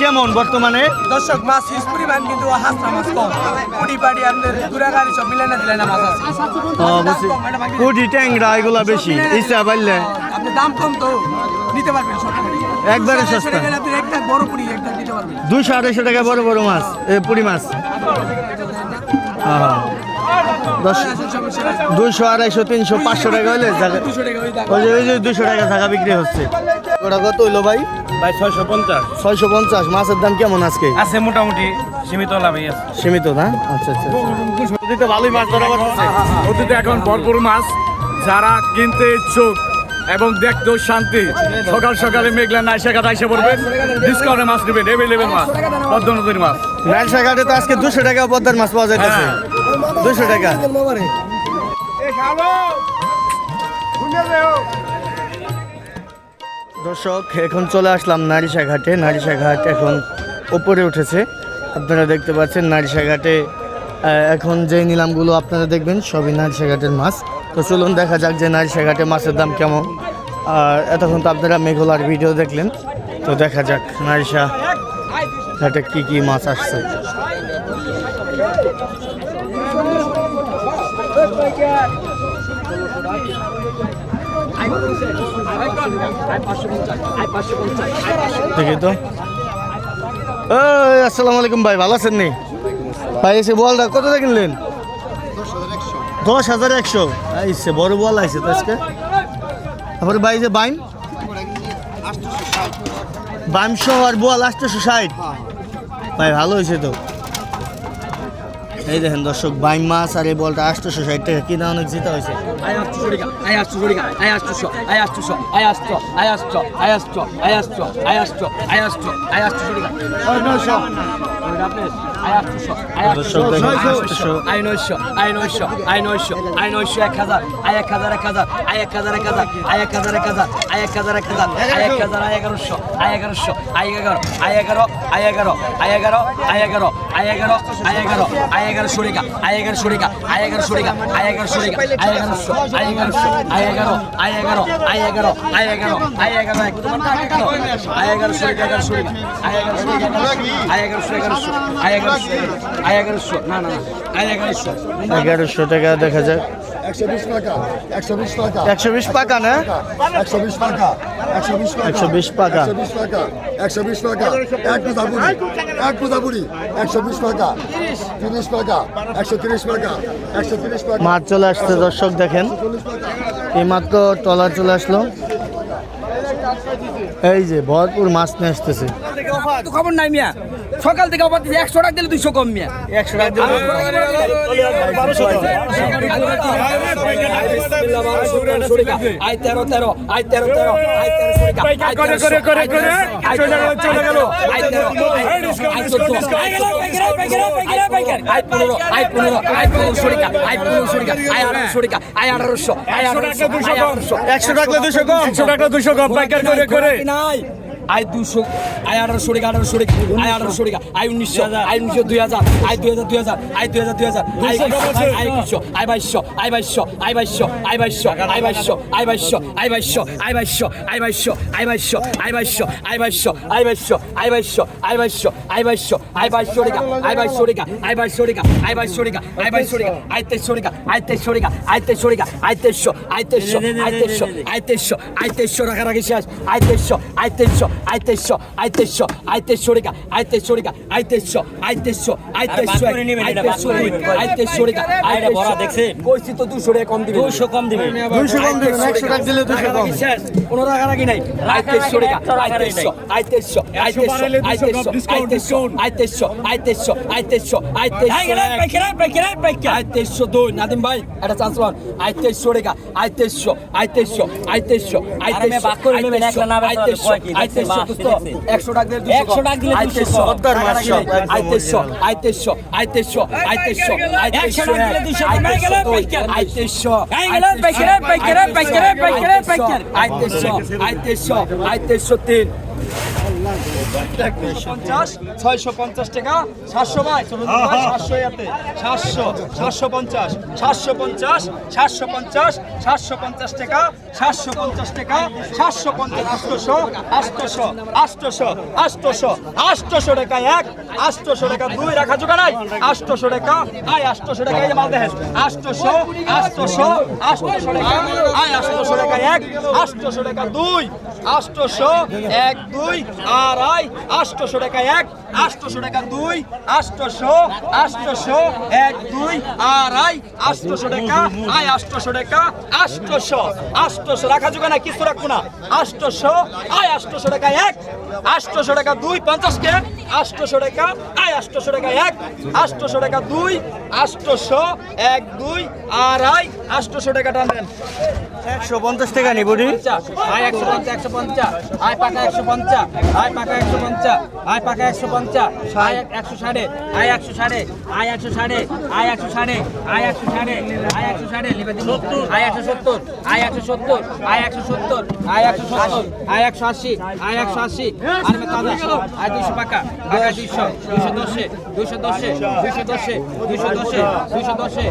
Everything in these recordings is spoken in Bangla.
কেমন বর্তমানে? দর্শক মাছ হিউজ পরিমাণ কিন্তু হাসনা মাছ কম। কুড়ি পাড়ি সব মিলে না দিলে না মাছ আছে। ট্যাংরা এগুলা বেশি। ইচ্ছা পাইলে আপনি দাম কম তো নিতে পারবেন সব একবারে সস্তা। একটা বড় পুরি একটা দিতে পারবেন। দুইশো আড়াইশো টাকা বড় বড় মাছ এ পুরি মাছ। দশ আড়াইশো তিনশো পাঁচশো টাকা দুশো ওই যে ওই যে দুশো টাকা থাকা বিক্রি হচ্ছে। ওটা কত হইল ভাই? ভাই ছয়শো পঞ্চাশ। ছয়শো পঞ্চাশ মাছের দাম কেমন আজকে? আছে মোটামুটি সীমিত লাভই আছে। সীমিত না? আচ্ছা আচ্ছা। নদীতে ভালোই মাছ ধরা পড়তেছে নদীতে এখন ভরপুর মাছ যারা কিনতে ইচ্ছুক এবং দেখতেও শান্তি সকাল সকালে মেঘলা নাই শেখা এসে পড়বেন ডিসকাউন্টে মাছ নেবেন এভেলেবেল মাছ পদ্ম নদীর মাছ। ব্যবসা ঘাটে তো আজকে দুশো টাকা পদ্মার মাছ পাওয়া যাইতেছে। দুশো টাকা। দর্শক, এখন চলে আসলাম নারিশা ঘাটে। নারিশা ঘাট এখন উপরে উঠেছে। আপনারা দেখতে পাচ্ছেন নারিশা ঘাটে এখন যে নিলামগুলো আপনারা দেখবেন, সবই নারিশা ঘাটের মাছ। তো চলুন দেখা যাক যে নারিশা ঘাটে মাছের দাম কেমন। আর এতক্ষণ তো আপনারা মেঘলার ভিডিও দেখলেন, তো দেখা যাক নারিশা ঘাটে কি কি মাছ আসছে। তো। আসসালামু আলাইকুম ভাই, ভালো আছেন নি? ভাই এসে বলটা, কত কিনলেন? দশ হাজার একশো। আইসে বড় বল আইসে তো আজকে। তারপরে ভাই যে বাইন? বাইম সহ আর বল আটশোশো ষাট। ভাই, ভালো হয়েছে তো। এই দেখেন দর্শক বাইম মাছ আর এই বলটা আটশোশো ষাট টাকা কিনা অনেক জিতা হয়েছে এগারোশো এগারো এগারো এগারো এগারো এগারোশো এগারোশো টাকা দেখা যাক একশো বিশ টাকা একশো বিশ টাকা একশো বিশ পাকা না? একশো বিশ টাকা একশো বিশ টাকা একশো বিশ পাকা। বিশ টাকা একশো বিশ টাকা এক এক একশো বিশ টাকা তিরিশ টাকা একশো তিরিশ টাকা একশো তিরিশ টাকা। মাছ চলে আসছে দর্শক দেখেন। এই মাত্র টলার চলে আসলো। এই যে ভরপুর মাছ নিয়ে আসতেছে। খবর নাই মিয়া। সকাল থেকে আবার দিছে একশো টাকা দিলে দুইশো কম মিয়া একশো টাকা দিলে তেরো তেরো আই তেরো তেরো আই দুশো কম একশো টাকা দুইশো কম পাইকার করে করে নাই আই দুশো আই আঠারোশো টাকা আঠারোশো টাকা আই আঠারোশো টাকা আই উনিশশো আই উনিশশো দুই হাজার আই দুই হাজার দুই হাজার আই দুই হাজার দুই হাজার আই আই একুশশো আই বাইশশো আই বাইশশো আই বাইশশো আই বাইশশো আই বাইশশো আই বাইশশো আই বাইশশো আই বাইশশো আই বাইশশো আই বাইশশো আই বাইশশো আই বাইশশো আই বাইশশো আই বাইশশো আই বাইশশো আই বাইশশো আই বাইশশো টাকা আই বাইশশো টাকা আই বাইশশো টাকা আই বাইশশো টাকা আই বাইশশো টাকা আই তেইশশো টাকা আই তেইশশো টাকা আই তেইশশো টাকা আই তেইশশো আই তেইশশো আই তেইশশো আই তেইশশো আই তেইশশো রাখারাখি শেষ আই তেইশশো আই তেইশশো আই তেইশশো আই তেইশশো আই তেইশশো টাকা আই তেইশশো টাকা আই তেইশশো আই তেইশশো আই তেইশশো আই তেইশশো আই তেইশশো টাকা আই ভরা দেখছেন কইছি তো দুশো টাকা কম দিবে। দুশো কম দিবে। দুশো কম দেবেন একশো টাকা দিলে দুশো কম। শেষ কোনো নাই। টাকা আই তেইশশো আই তেইশশো আই তেইশশো আই তেইশশো আই তেইশশো আই তেইশশো আই তেইশশো আই তেইশশো আই তেইশশো দুই। নাদিম ভাই একটা চান্স পান আই তেইশশো টাকা আই তেইশশো আই তেইশশো আই একশো টাকা দিলে একশো টাকা দিলে আইতেশো মাস সব, একদম আই তেইশশো আই তেইশশো আই তেইশশো আই তেইশশো আই তেইশশো আই তেইশশো আই তেইশশো আই তেইশশো আই তেইশশো আই তেইশশো তিন। পঞ্চাশ ছয়শো পঞ্চাশ টাকা সাতশো ভাই সাতশো এতে সাতশো সাতশো পঞ্চাশ সাতশো পঞ্চাশ সাতশো পঞ্চাশ সাতশো পঞ্চাশ টাকা সাতশো পঞ্চাশ টাকা সাতশো পঞ্চাশ আটশোশো আটশোশো আটশোশো আটশোশো আটশোশো টাকা এক আটশোশো টাকা দুই রাখা জোগা নাই। আটশোশো টাকা আয় আটশোশো টাকা এই মাল দেখেন। আটশোশো আটশোশো আটশোশো টাকা আয় আটশোশো টাকা এক আটশোশো টাকা দুই আটশোশো এক দুই আড়াই আটশোশো টাকা এক আটশোশো টাকা দুই আটশোশো আটশোশো এক দুই আড়াই আটশোশো টাকা আয় আটশোশো টাকা আটশোশো আটশোশো রাখা যোগ না কিছু রাখব না। আটশোশো আয় আটশোশো টাকা এক আটশোশো টাকা দুই পঞ্চাশ কে আটশোশো টাকা আয় আটশোশো টাকা এক আটশোশো টাকা দুই আটশোশো এক দুই আড়াই আটশোশো টাকা টানবেন একশো পঞ্চাশ টাকা নি বুড়ি আয় একশো পঞ্চাশ একশো পঞ্চাশ আয় পাকা একশো পঞ্চাশ আয় পাকা একশো পঞ্চাশ আয় পাকা একশো পঞ্চাশ আয় একশো সাড়ে আয় একশো সাড়ে আয় একশো সাড়ে আয় একশো সাড়ে আয় একশো সাড়ে আয় একশো সাড়ে লিখে আয় একশো সত্তর আয় একশো সত্তর আয় একশো সত্তর আয় একশো সত্তর আয় একশো আশি আয় একশো আশি আর মে তাজা আয় দুইশো পাকা পাকা দুইশো দুইশো দশে দুইশো দশে দুইশো দশে দুইশো দশে দুইশো দশে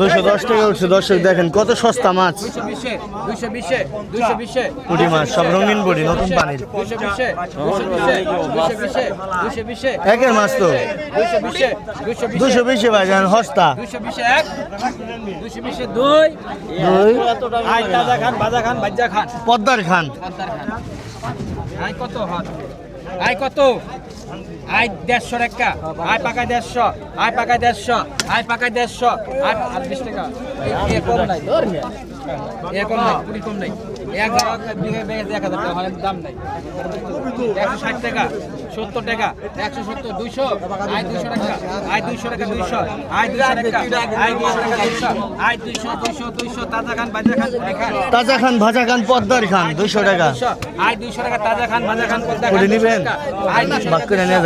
দুশো দশ টাকা উঠছে দর্শক দেখেন কত সস্তা মাছ দুইশো বিশে দুইশো বিশে দুইশো বিশে পুঁটি মাছ সব রঙিন বড়ি নতুন পানির দুইশো বিশে একের মাছ তো। দুশো বিশে ভাই জান হস্তা পদ্মার খান। আই কত? আই কত আই দেড়শো টাকা আই পাকায় দেড়শো। আই পাকায় দেড়শো। আই পাকায় দেড়শো। আর বিশ টাকা। এ কম নাই। এ কম নাই। কুড়ি কম নাই। এক হাজার বিঘে বেগে এক হাজার টাকা মানে দাম নাই একশো ষাট টাকা সত্তর টাকা একশো সত্তর দুইশো আয় দুইশো টাকা আয় দুইশো টাকা দুইশো আয় দুইশো টাকা আয় দুইশো টাকা দুইশো আয় দুইশো দুইশো দুইশো তাজা খান বাজা খান তাজা খান ভাজা খান পদ্মার খান দুশো টাকা দুইশো আয় দুইশো টাকা তাজা খান ভাজা খান পদ্মা করে নিবেন? আয় দুইশো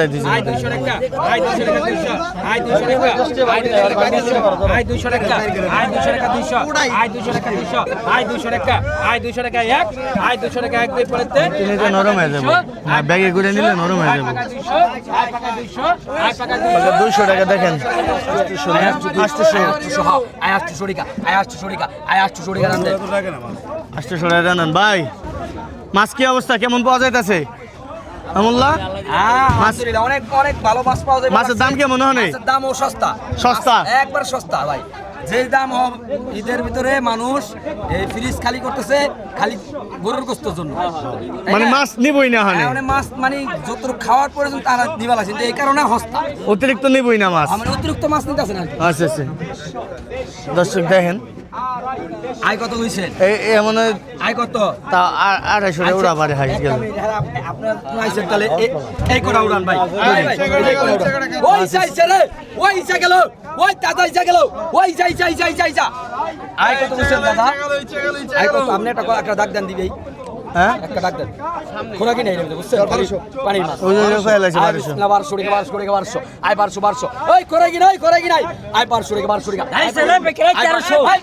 দিছি। আয় দুইশো টাকা আয় দুইশো টাকা দুইশো আয় দুইশো টাকা দুইশো টাকা দুইশো আয় দুইশো টাকা আয় দুইশো টাকা দুইশো আয় দুইশো টাকা দুইশো আয় দুইশো টাকা আয় দুইশো টাকা এক আয় দুশো টাকা এক দুই তিনি নরম হয়ে যাবে ব্যাগে ঘুরে নিলে নরম হয়ে যাবে দুশো টাকা দেখেন টাকা টাকা টাকা টাকা জানান ভাই মাছ কি অবস্থা কেমন পাওয়া যাইতেছে আমুল্লাহ হ্যাঁ আলহামদুলিল্লাহ অনেক অনেক ভালো মাছ পাওয়া যায়। মাছের দাম কেমন হয় মাছের দামও সস্তা। সস্তা? মাছ একবার সস্তা ভাই। যে দাম ঈদের ভিতরে মানুষ এই ফ্রিজ খালি করতেছে খালি গরুর গোস্তের জন্য। মানে মাছ নিবই না হানে হ্যাঁ, মানে মাছ মানে যতটুকু খাওয়ার প্রয়োজন তারা দিবা লাগছে। এই কারণে সস্তা। অতিরিক্ত নিবই না মাছ। মানে অতিরিক্ত মাছ নিতে আছে না আচ্ছা আচ্ছা। দর্শক দেখেন আয় কত হইছে এই মানে আয় কত তা আড়াইশো টাকা উড়া পারে হাইস গেল আপনার আইসেন তাহলে এ- এই কটা উড়ান ভাই এই করা উড়ান। ওই যাইছে রে ওই যা গেল ওই দাদা ইচ্ছা গেল ওই চাই যাই যাই যাই যা আয় কত হইছে দাদা আয় কত আপনি একটা একটা দাগ দেন দিবেই হ্যাঁ একটা ডাক দেন খোরাকি নেই রে বুঝছেন পানির মাছ ওই যে ফেলাইছে আয় বারোশো বিসমিল্লাহ, বারোশো টাকা বারোশো টাকা বারোশো আয় বারোশো বারোশো ওই খোরাকি নাই খোরাকি নাই আয় বারোশো টাকা বারোশো টাকা তেরোশো আয়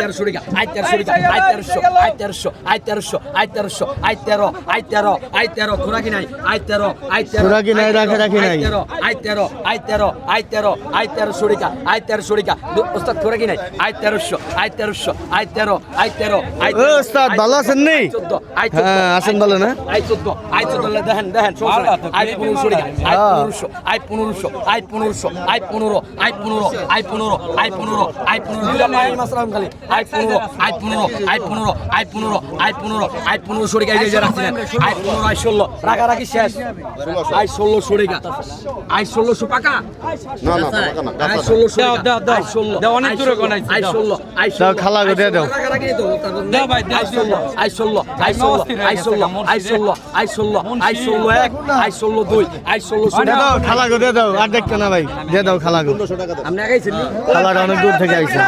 তেরোশো টাকা, আয় তেরোশো টাকা, আয় তেরোশো আয় তেরোশো আয় তেরোশো আয় তেরোশো আয় তেরো আয় তেরো আয় তেরো খোরাকি নাই আয় তেরো আয় তেরো খোরাকি নাই, রাখে রাখি নাই। তেরো আয় তেরো আয় তেরো আয় তেরো আয় তেরোশো টাকা আয় তেরোশো টাকা ওস্তাদ খোরাকি নাই আয় তেরোশো আয় তেরোশো আয় তেরো আয় তেরো আয় ও ওস্তাদ, ভালো আছেন নি? হ্যাঁ, আছেন ভালো না? আয় চোদ্দ আয় চোদ্দ দেখেন দেখেন সমস্যা নাই। আয় পনেরোশো আয় হ্যাঁ। পনেরোশো আয় পনেরোশো আয় পনেরো আয় পনেরো আয় পনেরো আয় পনেরো আয় পনেরো খালি আয় পনেরো আয় পনেরো আয় পনেরো আয় পনেরো আয় পনেরো আয় পনেরোশো টাকা এই যে রাখছিলেন আয় পনেরো আয় ষোলো শেষ আয় ষোলোশো টাকা আয় ষোলোশো পাকা না না আয় ষোলোশো আয় ষোলো দাও। ষোলো আয় ষোলো খালা দাও। খালাগো দিয়ে দাও আর দেখতে না ভাই দিয়ে দাও খালাগো। খালাটা অনেক দূর থেকে আইছে।